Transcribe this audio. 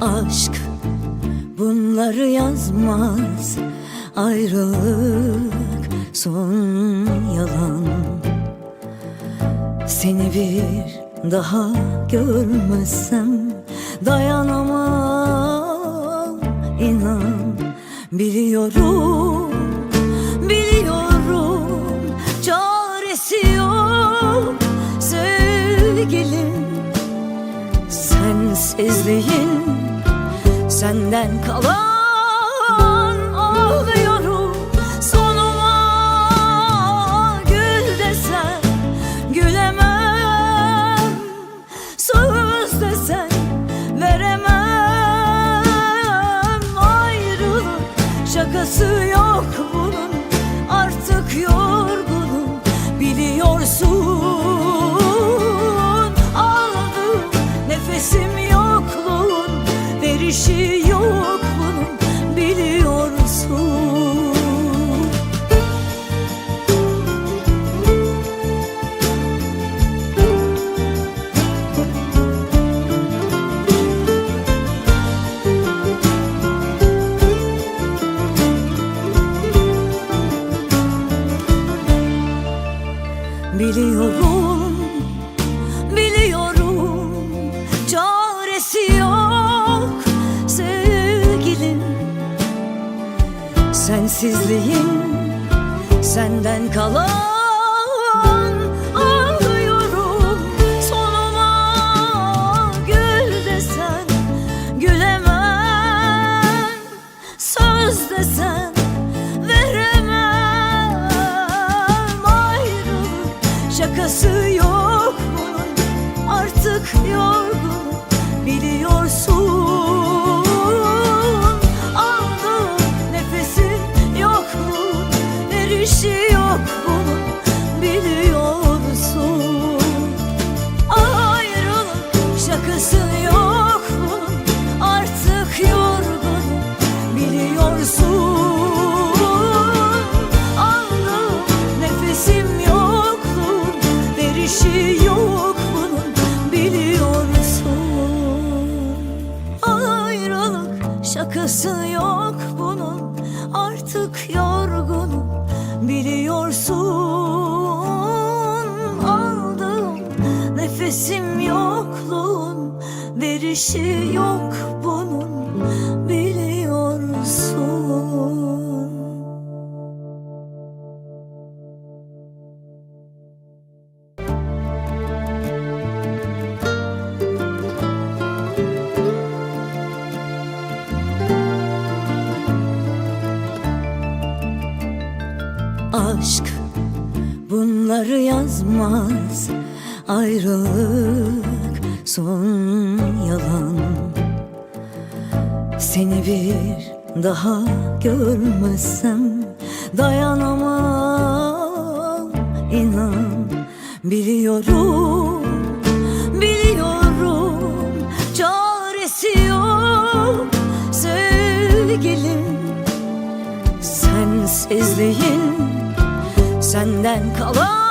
Aşk bunları yazmaz. Ayrılık son yalan. Seni bir daha görmezsem Dayanamam inan. Biliyorum, biliyorum Çaresi yok. Sevgilim Sensizliğin senden kalan ağlıyorum. Sonuma gül desen gülemem. Söz desen veremem. Ayrılık şakası yok bunun. Artık yorgunum biliyorsun Biliyorum, biliyorum Çaresi yok sevgilim. Sensizliğin senden kalan desen Gülemem. Söz desen şakası yok bunun artık yorgunum. Biliyorsun Aldım nefesim yokluğun. Verişi yok bunun biliyorsun Aşk bunları yazmaz. Ayrılık son yalan. Seni bir daha görmezsem Dayanamam. İnan Biliyorum, biliyorum. Çaresi yok sevgilim. Sensizliğin senden kalan